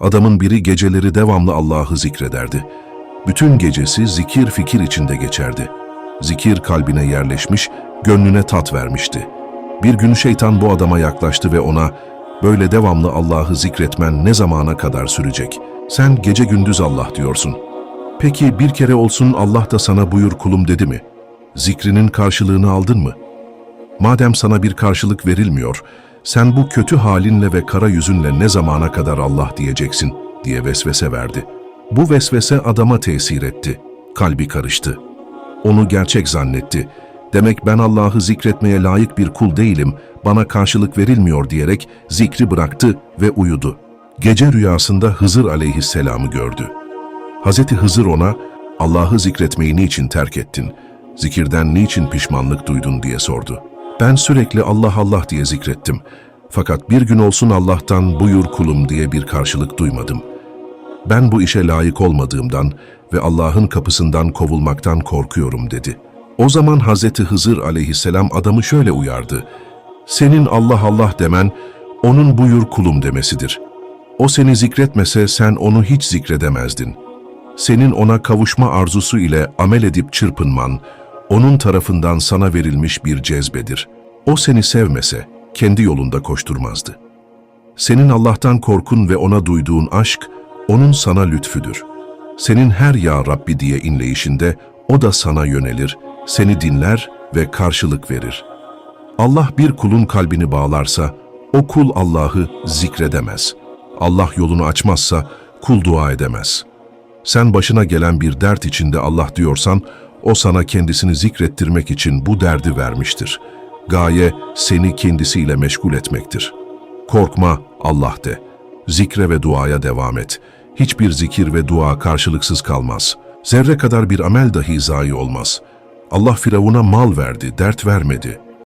Adamın biri geceleri devamlı Allah'ı zikrederdi. Bütün gecesi zikir fikir içinde geçerdi. Zikir kalbine yerleşmiş, gönlüne tat vermişti. Bir gün şeytan bu adama yaklaştı ve ona, böyle devamlı Allah'ı zikretmen ne zamana kadar sürecek? Sen gece gündüz Allah diyorsun. Peki bir kere olsun Allah da sana buyur kulum dedi mi? Zikrinin karşılığını aldın mı? Madem sana bir karşılık verilmiyor, sen bu kötü halinle ve kara yüzünle ne zamana kadar Allah diyeceksin diye vesvese verdi. Bu vesvese adama tesir etti. Kalbi karıştı. Onu gerçek zannetti. Demek ben Allah'ı zikretmeye layık bir kul değilim, bana karşılık verilmiyor diyerek zikri bıraktı ve uyudu. Gece rüyasında Hızır aleyhisselamı gördü. Hazreti Hızır ona, Allah'ı zikretmeyi niçin terk ettin, zikirden niçin pişmanlık duydun diye sordu. Ben sürekli Allah Allah diye zikrettim. Fakat bir gün olsun Allah'tan buyur kulum diye bir karşılık duymadım. Ben bu işe layık olmadığımdan ve Allah'ın kapısından kovulmaktan korkuyorum dedi. O zaman Hazreti Hızır aleyhisselam adamı şöyle uyardı. Senin Allah Allah demen, onun buyur kulum demesidir. O seni zikretmese sen onu hiç zikredemezdin. Senin ona kavuşma arzusu ile amel edip çırpınman, onun tarafından sana verilmiş bir cezbedir. O seni sevmese, kendi yolunda koşturmazdı. Senin Allah'tan korkun ve ona duyduğun aşk, onun sana lütfüdür. Senin her ya Rabbi diye inleyişinde, o da sana yönelir, seni dinler ve karşılık verir. Allah bir kulun kalbini bağlarsa, o kul Allah'ı zikredemez. Allah yolunu açmazsa, kul dua edemez. Sen başına gelen bir dert içinde Allah diyorsan, o sana kendisini zikrettirmek için bu derdi vermiştir. Gaye seni kendisiyle meşgul etmektir. Korkma Allah de. Zikre ve duaya devam et. Hiçbir zikir ve dua karşılıksız kalmaz. Zerre kadar bir amel dahi zayi olmaz. Allah Firavun'a mal verdi, dert vermedi.